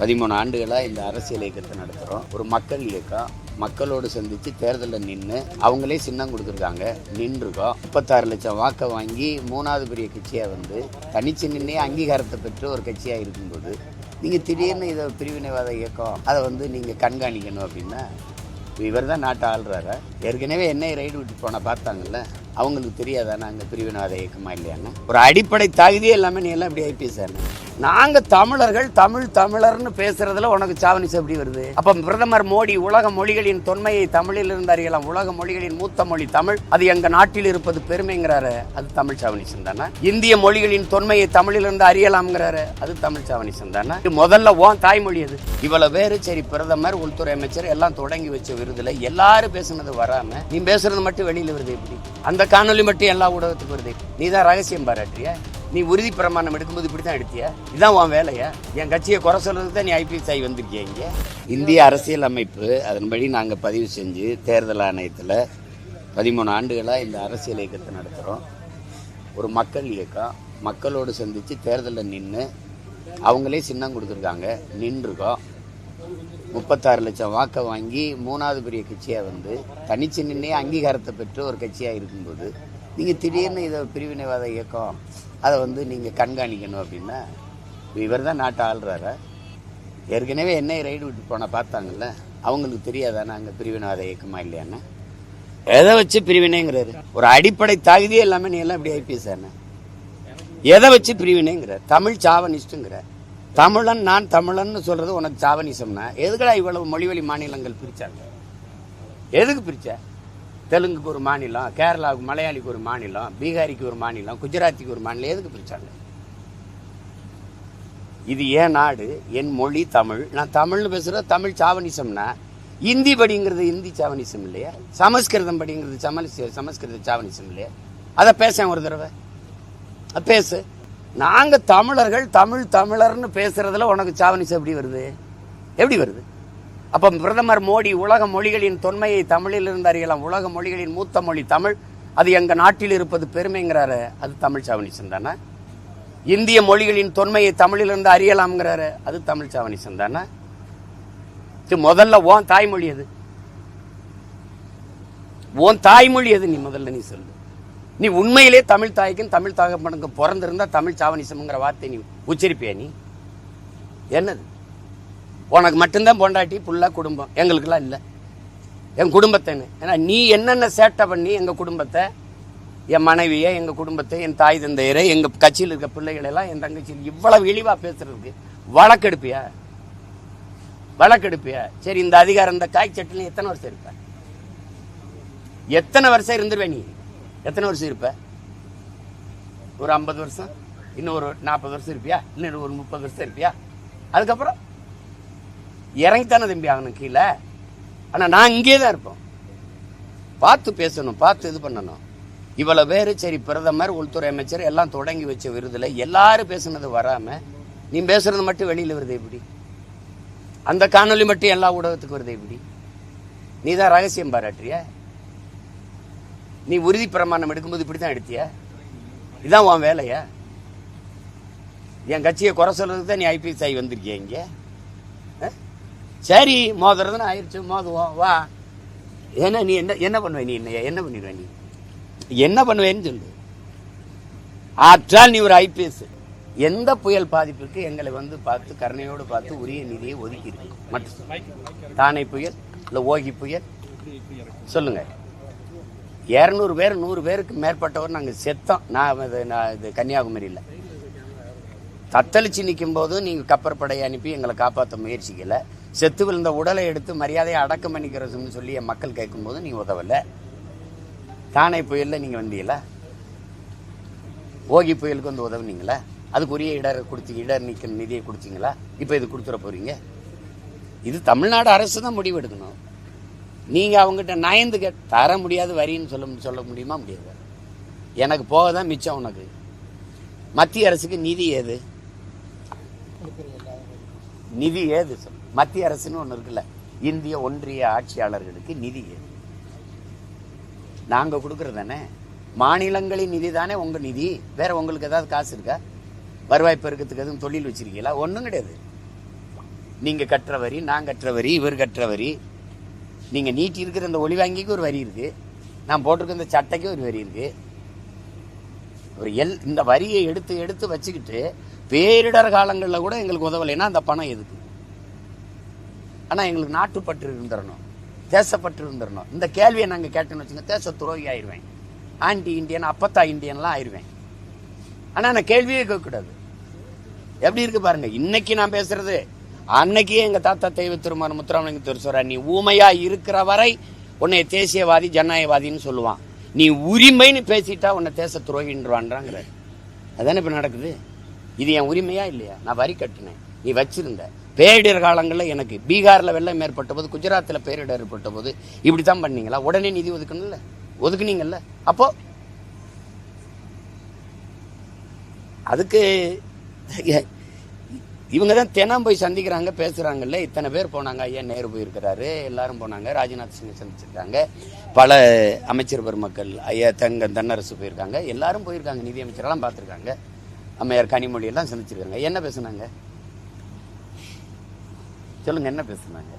பதிமூணு ஆண்டுகளாக இந்த அரசியல் இயக்கத்தை நடத்துகிறோம் ஒரு மக்கள் இயக்கம். மக்களோடு சந்தித்து தேர்தலில் நின்று அவங்களே சின்னம் கொடுத்துருக்காங்க. நின்றுருக்கோம் முப்பத்தாறு லட்சம் வாக்கை வாங்கி மூணாவது பெரிய கட்சியாக வந்து தனிச்சு நின்றே அங்கீகாரத்தை பெற்று ஒரு கட்சியாக இருக்கும்போது நீங்கள் திடீர்னு இதை பிரிவினைவாத இயக்கம் அதை வந்து நீங்கள் கண்காணிக்கணும் அப்படின்னா இவர் தான் நாட்டை ஆள்றாரு. ஏற்கனவே என்னை ரைடு விட்டு போன பார்த்தாங்கல்ல அவங்களுக்கு தெரியாதானே அங்கே பிரிவினைவாத இயக்கமாக இல்லையான்னு? ஒரு அடிப்படை தகுதியே எல்லாமே நீ எல்லாம் இப்படி ஐபிஎஸ் நாங்கள் தமிழர்கள் தமிழ் தமிழர்னு பேசுறதுல உனக்கு சாவனிஸ் எப்படி வருது? அப்போ பிரதமர் மோடி உலக மொழிகளின் தொன்மையை தமிழில் இருந்து அறியலாம். உலக மொழிகளின் மூத்த மொழி தமிழ். அது எங்கள் நாட்டில் இருப்பது பெருமைங்கிறாரு. அது தமிழ் சாவனிசம் தானே? இந்திய மொழிகளின் தொன்மையை தமிழில் இருந்து அறியலாம்ங்கிறாரு. அது தமிழ் சாவனிசம் தானே? இது முதல்ல ஓன் தாய்மொழி அது. இவ்வளவு பேரு சரி பிரதமர் உள்துறை அமைச்சர் எல்லாம் தொடங்கி வச்ச விருதுல எல்லாரும் பேசுனது வராம நீ பேசுறது மட்டும் வெளியில வருது எப்படி? அந்த காணொலி மட்டும் எல்லா ஊடகத்துக்கு வருது. நீ தான் ரகசியம் பாராட்டுறியா? நீ உறுதி பிரமாணம் எடுக்கும்போது இப்படி தான் எடுத்தியா? இதான் உன் வேலையா? என் கட்சியை குறை சொல்றதுக்கு தான் நீ ஐபிஎஸ் ஆகி வந்திருக்கிய இங்கே? இந்திய அரசியல் அமைப்பு அதன்படி நாங்கள் பதிவு செஞ்சு தேர்தல் ஆணையத்தில் பதிமூணு ஆண்டுகளாக இந்த அரசியல் இயக்கத்தை நடத்துகிறோம் ஒரு மக்கள் இயக்கம். மக்களோடு சந்தித்து தேர்தலில் நின்று அவங்களே சின்னம் கொடுத்துருக்காங்க. நின்றுருக்கோம். முப்பத்தாறு லட்சம் வாக்கை வாங்கி மூணாவது பெரிய கட்சியாக வந்து தனிச்சு நின்றே அங்கீகாரத்தை பெற்று ஒரு கட்சியாக இருக்கும்போது நீங்கள் திடீர்னு இதை பிரிவினைவாத இயக்கம் அதை வந்து நீங்கள் கண்காணிக்கணும் அப்படின்னா இவர் தான் நாட்டை ஆள்றாரு? ஏற்கனவே என்னை ரைடு விட்டு போன பார்த்தாங்கல்ல அவங்களுக்கு தெரியாதானே அங்கே பிரிவினவாத இயக்கமா இல்லையான்னு? எதை வச்சு பிரிவினைங்கிறாரு? ஒரு அடிப்படை தகுதியே எல்லாமே நீ எல்லாம் இப்படி ஐபிஎஸ் எதை வச்சு பிரிவினைங்கிற தமிழ் சாவனிஸ்ட்டுங்கிற தமிழன் நான் தமிழன்னு சொல்றது உனக்கு சாவனிசம்னா எதுக்கடா இவ்வளவு மொழிவழி மாநிலங்கள் பிரிச்சாங்க? எதுக்கு பிரிச்ச? தெலுங்குக்கு ஒரு மாநிலம் கேரளாவுக்கு மலையாளிக்கு ஒரு மாநிலம் பீகாரிக்கு ஒரு மாநிலம் குஜராத்திக்கு ஒரு மாநிலம் எதுக்கு பிரிச்சாங்க இது ஏன் நாடு? என் மொழி தமிழ். நான் தமிழ்னு பேசுறது தமிழ் சாவனிசம்னா இந்தி படிங்கிறது இந்தி சாவனிசம் இல்லையா? சமஸ்கிருதம் படிங்கிறது சமலிச சமஸ்கிருத சாவனிசம் இல்லையா? அதை பேசேன் ஒரு தடவை. பேசு. நாங்கள் தமிழர்கள் தமிழ் தமிழர்னு பேசுகிறதுல உனக்கு சாவனிசம் எப்படி வருது? எப்படி வருது? அப்ப பிரதமர் மோடி உலக மொழிகளின் தொன்மையை தமிழில் இருந்து அறியலாம். உலக மொழிகளின் மூத்த மொழி தமிழ். அது எங்க நாட்டில் இருப்பது பெருமைங்கிறாரு. அது தமிழ் சாவணிசன் தானே? இந்திய மொழிகளின் தொன்மையை தமிழில் இருந்து அறியலாம்ங்கிறாரு. அது தமிழ் சாவனிசம் தானே? முதல்ல ஓன் தாய்மொழி அது உன் தாய்மொழி அது நீ முதல்ல நீ சொல்லு. நீ உண்மையிலே தமிழ் தாய்க்கும் தமிழ் தகப்பனுக்கும் பிறந்திருந்தா தமிழ் சாவணிசம்ங்கிற வார்த்தை நீ உச்சரிப்பியா நீ? என்னது? உனக்கு மட்டும்தான் பொண்டாட்டி புள்ள குடும்பம். எங்களுக்கெல்லாம் இல்லை. என் குடும்பத்தைன்னு. ஏன்னா நீ என்னென்ன சேட்டை பண்ணி எங்கள் குடும்பத்தை என் மனைவியை எங்கள் குடும்பத்தை என் தாய் தந்தையரை எங்கள் கட்சியில் இருக்க பிள்ளைகளெல்லாம் என் தங்கச்சியில் இவ்வளவு இழிவாக பேசுறதுக்கு வழக்கெடுப்பியா? வழக்கெடுப்பியா? சரி இந்த அதிகாரம் இந்த காய் சட்டில் எத்தனை வருஷம் இருப்ப? எத்தனை வருஷம் இருந்துருவே நீ? எத்தனை வருஷம் இருப்ப? ஒரு ஐம்பது வருஷம் இன்னும் ஒரு நாற்பது வருஷம் இருப்பியா? இன்னும் ஒரு முப்பது வருஷம் இருப்பியா? அதுக்கப்புறம்? இறங்கித்தானே தம்பி ஆகணும் கீழே. ஆனால் நான் இங்கே தான் இருப்போம். பார்த்து பேசணும் பார்த்து இது பண்ணணும். இவ்வளோ பேர் சரி பிரதமர் உள்துறை அமைச்சர் எல்லாம் தொடங்கி வச்ச விருதில் எல்லாரும் பேசுனது வராமல் நீ பேசுறது மட்டும் வெளியில் வருது எப்படி? அந்த காணொளி மட்டும் எல்லா ஊடகத்துக்கு வருது எப்படி? நீ தான் ரகசியம் பாராட்டுறிய? நீ உறுதி பிரமாணம் எடுக்கும்போது இப்படி தான் எடுத்திய? இதான் உன் வேலையா? என் கட்சியை குறை சொல்றதுக்கு தான் நீ ஐபிஎஸ் ஆகி வந்திருக்கிய இங்கே? சரி மோதுறதுன்னு ஆயிடுச்சு மோதுவோம் வா. ஏன்னா நீ என்ன என்ன பண்ணுவ நீ என்ன என்ன பண்ணிடுவ நீ? என்ன பண்ணுவேன்னு சொல்லு. ஆற்றால் நீ ஒரு ஐபிஎஸ். எந்த புயல் பாதிப்புக்கு எங்களை வந்து பார்த்து கருணையோடு பார்த்து உரிய நிதியை ஒதுக்கி இருக்கு மட்டும். தானே புயல் இல்லை ஓகி புயல். சொல்லுங்க. இரநூறு பேர் நூறு பேருக்கு மேற்பட்டவர் நாங்கள் செத்தோம். நான் இது நான் இது கன்னியாகுமரியில். தத்தளிச்சு நிற்கும் போதும் நீங்கள் கப்பற்படையை அனுப்பி எங்களை காப்பாற்ற முயற்சிக்கலை. செத்து விழுந்த உடலை எடுத்து மரியாதையை அடக்கம் பண்ணிக்கிறோம்னு சொல்லி என் மக்கள் கேட்கும்போது நீ உதவலை. தானே புயலில் நீங்கள் வந்தீங்களா ஓகி புயலுக்கு வந்து உதவுனீங்களா? அதுக்குரிய இடர் கொடுத்து இடர் நீக்க நிதியை கொடுத்தீங்களா? இப்போ இது கொடுத்துட போகிறீங்க இது தமிழ்நாடு அரசு தான் முடிவெடுக்கணும் நீங்கள் அவங்ககிட்ட நயந்து கே தர முடியாது வரின்னு சொல்ல சொல்ல முடியுமா முடியாது? எனக்கு போக தான் மிச்சம் உனக்கு. மத்திய அரசுக்கு நிதி ஏது? நிதி ஏது சொல்லு மத்திய அரசுன்னு ஒன்று இருக்குல்ல. இந்திய ஒன்றிய ஆட்சியாளர்களுக்கு நிதி நாங்கள் கொடுக்குறது தானே? மாநிலங்களின் நிதி தானே உங்கள் நிதி? வேற உங்களுக்கு ஏதாவது காசு இருக்கா? வருவாய் பெருக்கத்துக்கு எதுவும் தொழில் வச்சிருக்கீங்களா? ஒன்றும் கிடையாது. நீங்கள் கட்டுற வரி நான் கட்டுற வரி இவர் கட்டுற வரி. நீங்கள் நீட்டி இருக்கிற இந்த ஒளி வாங்கிக்கு ஒரு வரி இருக்குது நான் போட்டிருக்க இந்த சட்டைக்கு ஒரு வரி இருக்குது ஒரு எல் இந்த வரியை எடுத்து எடுத்து வச்சுக்கிட்டு பேரிடர் காலங்களில் கூட எங்களுக்கு உதவலைன்னா அந்த பணம் எதுக்கு? ஆனால் எங்களுக்கு நாட்டுப்பற்று இருந்துடணும் தேசப்பற்று இருந்துடணும் இந்த கேள்வியை நாங்கள் கேட்டோன்னு வச்சுங்க தேச துரோகி ஆயிடுவேன் ஆன்டி இந்தியன் அப்பத்தா இந்தியன்லாம் ஆயிடுவேன் ஆனால் நான் கேள்வியே கேட்கக்கூடாது. எப்படி இருக்கு பாருங்க இன்னைக்கு நான் பேசுறது அன்னைக்கே எங்க தாத்தா தெய்வ திருமணம் முத்துராமலிங்க திருசுவரா நீ ஊமையா இருக்கிற வரை உன்னை தேசியவாதி ஜனநாயகவாதின்னு சொல்லுவான். நீ உரிமைன்னு பேசிட்டா உன்னை தேச துரோகின்றான்றாங்கிற அதானே இப்போ நடக்குது? இது என் உரிமையா இல்லையா? நான் வரி கட்டினேன். நீ வச்சிருந்த. பேரிடர் காலங்களில் எனக்கு பீகாரில் வெள்ளம் ஏற்பட்ட போது குஜராத்தில் பேரிடர் ஏற்பட்ட போது இப்படி தான் பண்ணீங்களா? உடனே நிதி ஒதுக்கணும்ல? ஒதுக்குனீங்கல்ல? அப்போ? அதுக்கு இவங்க தான் தினம் போய் சந்திக்கிறாங்க பேசுகிறாங்கல்ல இத்தனை பேர் போனாங்க. ஐயா நேரு போயிருக்கிறாரு. எல்லாரும் போனாங்க. ராஜ்நாத் சிங்கை சந்திச்சிருக்காங்க. பல அமைச்சர் பெருமக்கள் ஐயா தங்க தன்னரசு போயிருக்காங்க. எல்லாரும் போயிருக்காங்க. நிதி அமைச்சரெல்லாம் பார்த்துருக்காங்க. அம்மையார் கனிமொழியெல்லாம் சந்திச்சிருக்காங்க. என்ன பேசுனாங்க? சொல்லுங்க என்ன பேசுனாங்க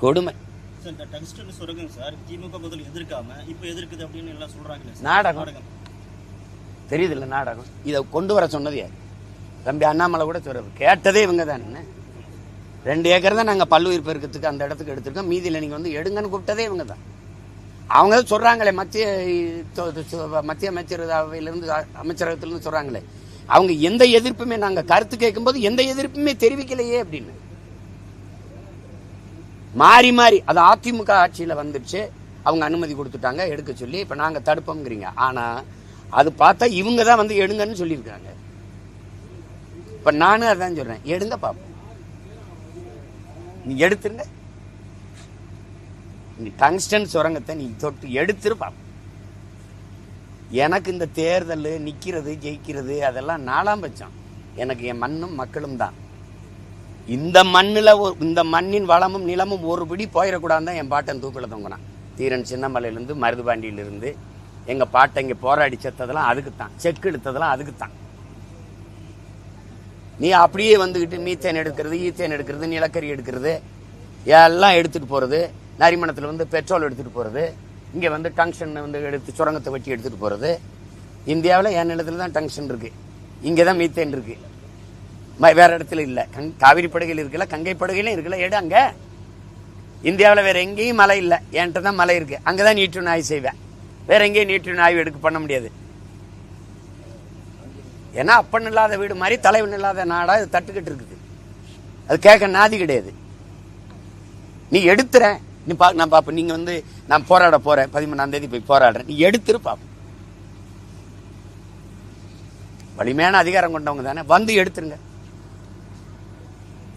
கொடுமை. எல்லாம் சொல்றாங்களே சார். நாடகம். நாடகம். இதை கொண்டு வர சொன்னது யார்? தம்பி அண்ணாமலை கூட சொல்றாரு. கேட்டதே இவங்க தானே ரெண்டு ஏக்கர் தான் நாங்கள் பல்லுயிர் பெருக்கத்துக்கு அந்த இடத்துக்கு எடுத்திருக்கோம். மீதியில் நீங்கள் வந்து எடுங்கன்னு கூப்பிட்டதே இவங்க தான். அவங்க தான் சொல்கிறாங்களே மத்திய மத்திய அமைச்சரவையிலிருந்து அமைச்சரகத்திலிருந்து சொல்கிறாங்களே அவங்க எந்த எதிர்ப்புமே நாங்க கருத்து கேட்கும்போது எந்த எதிர்ப்புமே தெரிவிக்கலையே அப்படின்னு. மாறி மாறி அது அதிமுக ஆட்சியில் வந்துடுச்சு அவங்க அனுமதி கொடுத்துட்டாங்க எடுக்க சொல்லி இப்போ நாங்கள் தடுப்போங்கிறீங்க ஆனால் அது பார்த்தா இவங்க தான் வந்து எடுங்கன்னு சொல்லியிருக்காங்க. இப்போ நானும் அதான் சொல்கிறேன் எடுங்க பார்ப்போம் நீ எடுத்துருங்க. நீ டங்ஸ்டன் சுரங்கத்தை நீ தொட்டு எடுத்துரு பார்ப்போம் எனக்கு இந்த தேர்தல் நிற்கிறது ஜெயிக்கிறது அதெல்லாம் நாலாம் பட்சம். எனக்கு என் மண்ணும் மக்களும் தான். இந்த மண்ணில் இந்த மண்ணின் வளமும் நிலமும் ஒரு பிடி போயிடக்கூடாதுன்னு தான் என் பாட்டன் தூக்கில் தொங்கினான். தீரன் சின்னமலையிலேருந்து மருதுபாண்டியிலிருந்து எங்கள் பாட்டை இங்கே போராடி செத்ததெல்லாம் அதுக்கு தான் செக்கு எடுத்ததெல்லாம் அதுக்கு தான் நீ அப்படியே வந்துக்கிட்டு மீத்தேன் எடுக்கிறது ஈத்தேன் எடுக்கிறது நிலக்கரி எடுக்கிறது எல்லாம் எடுத்துகிட்டு போகிறது நரிமணத்தில் வந்து பெட்ரோல் எடுத்துகிட்டு போகிறது இங்கே வந்து டங்ஷன் வந்து எடுத்து சுரங்கத்தை வெட்டி எடுத்துகிட்டு போகிறது இந்தியாவில் என் இடத்துல தான் டங்ஷன் இருக்குது இங்கே தான் மீத்தேன் இருக்குது வேறு வேற இடத்துல இல்ல. கங் காவிரி படுகையில் இருக்கல கங்கை படுகையிலும் இருக்கல எடு அங்கே. இந்தியாவில் வேற எங்கேயும் மலை இல்லை. என்கிட்ட தான் மலை இருக்கு. அங்கதான் நீட்டு ஆய்வு செய்வேன். வேற எங்கேயும் நீட்டு ஆய்வு எடுக்க பண்ண முடியாது. ஏன்னா அப்பன் இல்லாத வீடு மாதிரி தலைவன் இல்லாத நாடாக இது தட்டுக்கிட்டு இருக்குது. அது கேட்க நாதி கிடையாது. நீ எடுத்துறேன். நீ பா நான் பார்ப்பேன் நீங்க வந்து நான் போராட போறேன். பதிமூணாம் தேதி போய் போராடுறேன். நீ எடுத்துரு பார்ப்போம் வலிமையான அதிகாரம் கொண்டவங்க தானே. வந்து எடுத்துருங்க.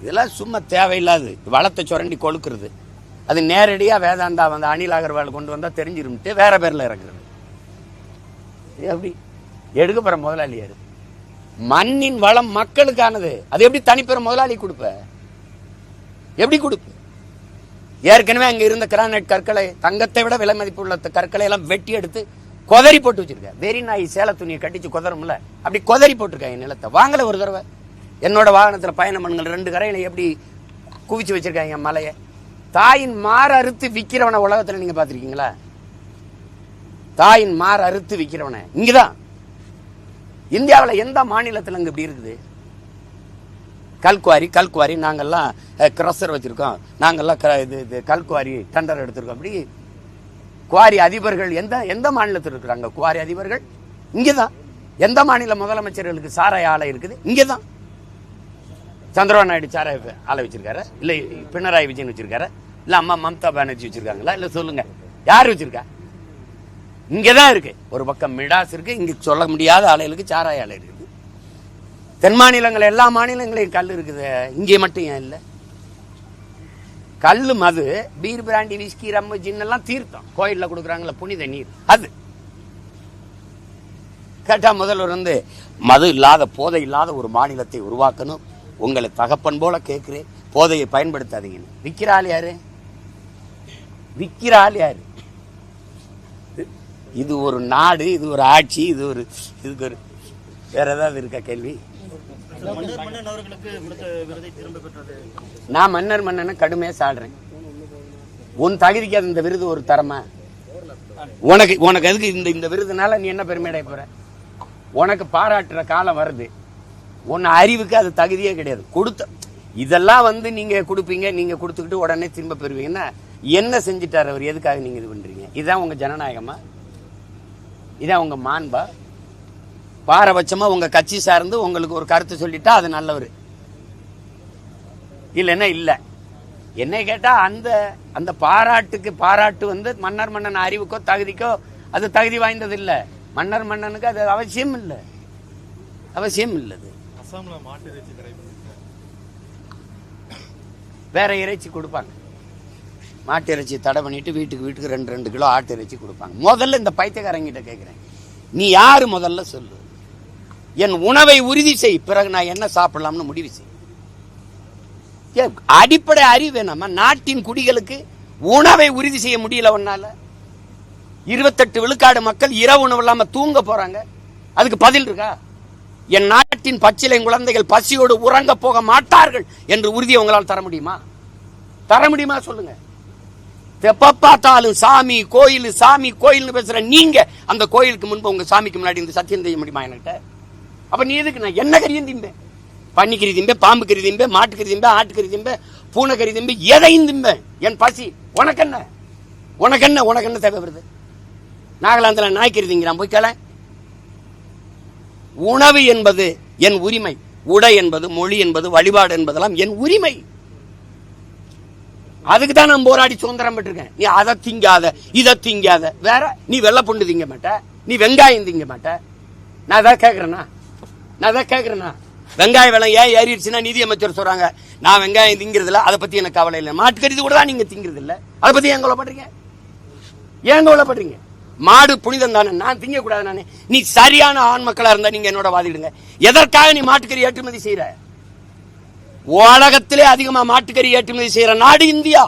இதெல்லாம் சும்மா தேவையில்லாது. வளத்தை சுரண்டி கொழுக்கிறது. அது நேரடியாக வேதாந்தா வந்து அனில் அகர்வால் கொண்டு வந்தால் தெரிஞ்சிருந்துட்டு வேற பேரில் இறக்குறது. எப்படி? எடுக்க போகிற முதலாளி யாரு? மண்ணின் வளம் மக்களுக்கானது. அது எப்படி தனிப்பெற முதலாளி கொடுப்ப? எப்படி கொடுப்ப? ஏற்கனவே அங்க இருந்த கிரானைட் கற்களை தங்கத்தை விட விலை மதிப்பு உள்ள கற்களை எல்லாம் வெட்டி எடுத்து கொதறி போட்டு வச்சிருக்கேன் வெறி நாய் சேல துணியை கட்டிச்சு கொதரும்ல அப்படி கொதறி போட்டிருக்காங்க நிலத்தை. வாங்கல ஒரு தடவை. என்னோட வாகனத்துல பயணம் பண்ணுங்கள். ரெண்டு கரையில எப்படி குவிச்சு வச்சிருக்காங்க மலையை? தாயின் மாற அறுத்து விக்கிறவனை உலகத்துல நீங்க பாத்திருக்கீங்களா தாயின் மாற அறுத்து விக்கிறவனை. இங்கதான். இந்தியாவில் எந்த மாநிலத்தில் அங்க இப்படி இருக்குது? கல்குவாரி கல்குவாரி நாங்கெல்லாம் க்ரஷர் வச்சிருக்கோம். நாங்கெல்லாம் க- இது இது கல்குவாரி டெண்டர் எடுத்திருக்கோம். அப்படி குவாரி அதிபர்கள் எந்த எந்த மாநிலத்தில் இருக்கிறாங்க? குவாரி அதிபர்கள் இங்கே தான் எந்த மாநில முதலமைச்சர்களுக்கு சாராய ஆலை இருக்குது? இங்கே தான் சந்திரபாபு நாயுடு சாராய ஆலை வச்சுருக்காரு. இல்லை பினராயி விஜயன் வச்சிருக்காரு. இல்லை அம்மா மம்தா பானர்ஜி வச்சிருக்காங்களா? இல்லை சொல்லுங்க. யார் வச்சிருக்கா? இங்கே தான் இருக்கு. ஒரு பக்கம் மிடாஸ் இருக்கு. இங்கே சொல்ல முடியாத ஆலைகளுக்கு சாராய ஆலை இருக்குது தென் மாநிலங்கள் எல்லா மாநிலங்களையும் கல் இருக்குது. இங்கே மட்டும் ஏன் இல்லை? கல் மது பீர் பிராண்டி விஸ்கி ரம்மு ஜின்னெல்லாம் தீர்த்தம். கோயிலில் கொடுக்குறாங்களே புனித நீர். அது. கேட்டால் முதல்வர் வந்து மது இல்லாத போதை இல்லாத ஒரு மாநிலத்தை உருவாக்கணும். உங்களை தகப்பன் போல கேட்குறேன். போதையை பயன்படுத்தாதீங்கன்னு. விற்கிறாள் யாரு? விற்கிறாள் யாரு? இது ஒரு நாடு இது ஒரு ஆட்சி இது ஒரு இதுக்கு ஒரு வேற ஏதாவது இருக்கா கேள்வி? நான் மன்னர் மன்னனை கடுமையா சாடுறேன். உன் தகுதிக்கு அது இந்த விருது ஒரு தரமா? உனக்கு உனக்கு எதுக்கு இந்த இந்த விருதுனால நீ என்ன பெருமையடைய போற? உனக்கு பாராட்டுற காலம் வருது. உன் அறிவுக்கு அது தகுதியே கிடையாது. கொடுத்த இதெல்லாம் வந்து நீங்க கொடுப்பீங்க நீங்க கொடுத்துக்கிட்டு உடனே திரும்ப பெறுவீங்கன்னா என்ன செஞ்சிட்டார் அவர்? எதுக்காக நீங்க இது பண்றீங்க? இதான் உங்க ஜனநாயகமா? இதான் உங்க மாண்பா? பாரபட்சமா உங்க கட்சி சார்ந்து உங்களுக்கு ஒரு கருத்து சொல்லிட்டா அது நல்லவர். இல்லைன்னா இல்ல. என்ன கேட்டா அந்த அந்த பாராட்டுக்கு பாராட்டு வந்து மன்னர் மன்னன் அறிவுக்கோ தகுதிக்கோ அது தகுதி வாய்ந்தது இல்ல மன்னர் மன்னனுக்கு அது அவசியம் இல்ல. அவசியம் இல்லது. வேற இறைச்சி கொடுப்பாங்க. மாட்டு இறைச்சி தடை பண்ணிட்டு வீட்டுக்கு வீட்டுக்கு ரெண்டு ரெண்டு கிலோ ஆட்டு இறைச்சி கொடுப்பாங்க. முதல்ல இந்த பைத்தியக்காரங்கிட்ட கேட்கிறேன் நீ யாரு முதல்ல சொல்லு? என் உணவை உறுதி செய். பிறகு நான் என்ன சாப்பிடலாம்னு முடிவு செய். ஏ, அடிப்படை அறிவு நம்ம நாட்டின் குடிகளுக்கு உணவை உறுதி செய்ய முடியல உன்னால. இருபத்தெட்டு விழுக்காடு மக்கள் இரவு உணவு இல்லாம தூங்க போறாங்க. அதுக்கு பதில் இருக்கா? என் நாட்டின் பச்சிலை குழந்தைகள் பசியோடு உறங்க போக மாட்டார்கள் என்று உறுதியை உங்களால் தர முடியுமா? தர முடியுமா சொல்லுங்க. எப்ப பார்த்தாலும் சாமி கோயில் சாமி கோயில்னு பேசுற நீங்க அந்த கோயிலுக்கு முன்பு உங்க சாமிக்கு முன்னாடி இந்த சத்தியம் செய்ய முடியுமா என்கிட்ட? அப்ப நீ எதுக்கு நான் என்ன கறியும் திம்பேன்? பன்னிக்கறி திம்பேன் பாம்பு கறி திம்பேன் மாட்டுக்கறி திம்பேன் ஆட்டுக்கறி திம்பேன் பூனைக்கறி திம்பேன் எதையும் திம்பேன் என் பசி. உனக்கு என்ன உனக்கு என்ன உனக்கு என்ன தேவை வருது? நாகாலாந்தில் நாய்க்கறி திங்கிறான். போய் கேள. உணவு என்பது என் உரிமை. உடை என்பது மொழி என்பது வழிபாடு என்பதெல்லாம் என் உரிமை. அதுக்கு தான் நான் போராடி சுதந்திரம் பெற்றிருக்கேன். நீ அதை திங்காத இதை திங்காத. வேற நீ வெள்ளை பொண்டு திங்க மாட்ட. நீ வெங்காயம் திங்க மாட்ட. நான் அதான் கேட்குறேன்னா நான் தான் கேட்குறேண்ணா வெங்காய விலை ஏன் ஏறிடுச்சுன்னா நிதி அமைச்சர் சொல்றாங்க. நான் வெங்காயம் திங்கிறது அதை பத்தி எனக்கு கவலை இல்லை. மாட்டுக்கறி கூட தான் நீங்க திங்கிறது இல்லை அதை பத்தி ஏன் கவலைப்படுறீங்க? ஏன் கவலைப்படுறீங்க? மாடு புனிதம் தானே? நான் திங்க கூடாது நானே. நீ சரியான ஆண் மக்களா இருந்தா நீங்க என்னோட வாதிடுங்க. எதற்காக நீ மாட்டுக்கறி ஏற்றுமதி செய்யற உலகத்திலே அதிகமா மாட்டுக்கறி ஏற்றுமதி செய்யற நாடு இந்தியா.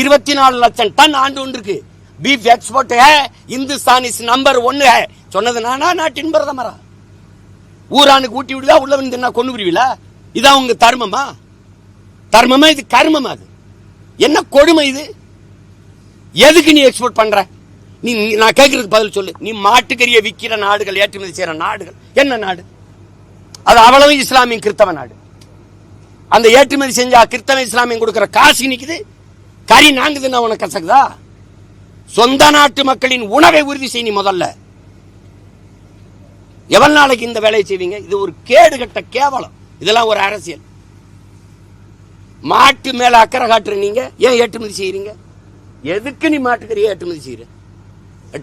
இருபத்தி நாலு லட்சம் டன் ஆண்டு ஒன்று இருக்கு beef export hey Hindustan is number ஒன்னு ஹே. சொன்னது நானா? நாட்டின் பிரதமரா? ஊரானுக்கு ஊட்டி விடுதா உள்ளவன் வந்து என்ன கொண்டு விடுவீங்களா இதான் உங்க தர்மமா? தர்மமா? இது கர்மமா அது? என்ன கொடுமை இது? எதுக்கு நீ எக்ஸ்போர்ட் பண்ற? நீ நான் கேட்கறதுக்கு பதில் சொல்லு. நீ மாட்டுக்கறியை விற்கிற நாடுகள் ஏற்றுமதி செய்யற நாடுகள். என்ன நாடு? அது அவ்வளவு இஸ்லாமிய கிறித்தவ நாடு. அந்த ஏற்றுமதி செஞ்சா கிறித்தவ இஸ்லாமியம் கொடுக்குற காசு நிற்குது கறி நாங்குதுன்னா உனக்கு கசக்குதா? சொந்த நாட்டு மக்களின் உணவை உறுதி செய்ய நீ முதல்ல. எவன் நாளைக்கு இந்த வேலையை செய்வீங்க? இது ஒரு கேடு கட்ட கேவலம். இதெல்லாம் ஒரு அரசியல். மாட்டு மேல அக்கறை காட்டுற நீங்க ஏன் ஏற்றுமதி செய்யறீங்க? எதுக்கு நீ மாட்டுக்கறி ஏற்றுமதி செய்யற?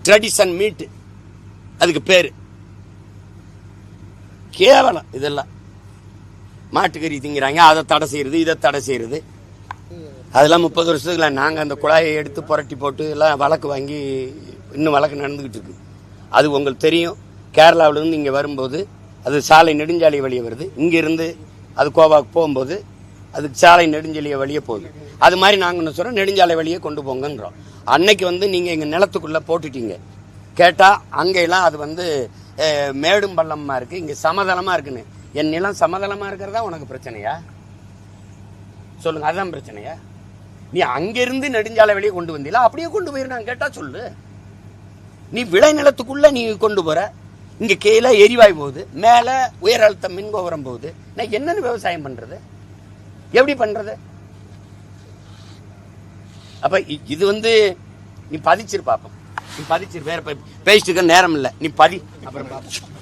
ட்ரெடிஷன் மீட் அதுக்கு பேரு. கேவலம் இதெல்லாம். மாட்டுக்கறி திங்கிறாங்க அதை தடை செய்யறது இதை தடை செய்யறது. அதெல்லாம் முப்பது வருஷத்துல நாங்கள் அந்த குழாயை எடுத்து புரட்டி போட்டு எல்லாம் வழக்கு வாங்கி இன்னும் வழக்கு நடந்துகிட்டு இருக்கு. அது உங்களுக்கு தெரியும். கேரளாவிலேருந்து இங்கே வரும்போது அது சாலை நெடுஞ்சாலை வழியே வருது. இங்கிருந்து அது கோவாக்கு போகும்போது அது சாலை நெடுஞ்சாலை வழியே போகுது. அது மாதிரி நாங்கள் என்ன சொல்கிறோம் நெடுஞ்சாலை வழியே கொண்டு போங்கன்றோம். அன்னைக்கு வந்து நீங்கள் எங்கள் நிலத்துக்குள்ளே போட்டுட்டீங்க. கேட்டால் அங்கெல்லாம் அது வந்து மேடும் பள்ளமாக இருக்குது இங்கே சமதளமாக இருக்குன்னு. என் நிலம் சமதளமாக இருக்கிறதா உனக்கு பிரச்சனையா? சொல்லுங்கள் அதுதான் பிரச்சனையா? நீ அங்கேருந்து நெடுஞ்சாலை வழியே கொண்டு வந்தீங்களா? அப்படியே கொண்டு போயிருந்தாங்க கேட்டால் சொல்லு. நீ விளை நிலத்துக்குள்ளே நீ கொண்டு போகிற இங்க கீழே எரிவாயு போகுது மேல உயர் அழுத்த மின் கோபுரம் போகுது. நான் என்னன்னு விவசாயம் பண்றது? எப்படி பண்றது? அப்ப இது வந்து நீ பதிச்சிரு பாப்போம். நீ பதிச்சிரு வேற பேசிட்டு இருக்க நேரம் இல்லை. நீ பதி அப்புறம் பாப்போம்.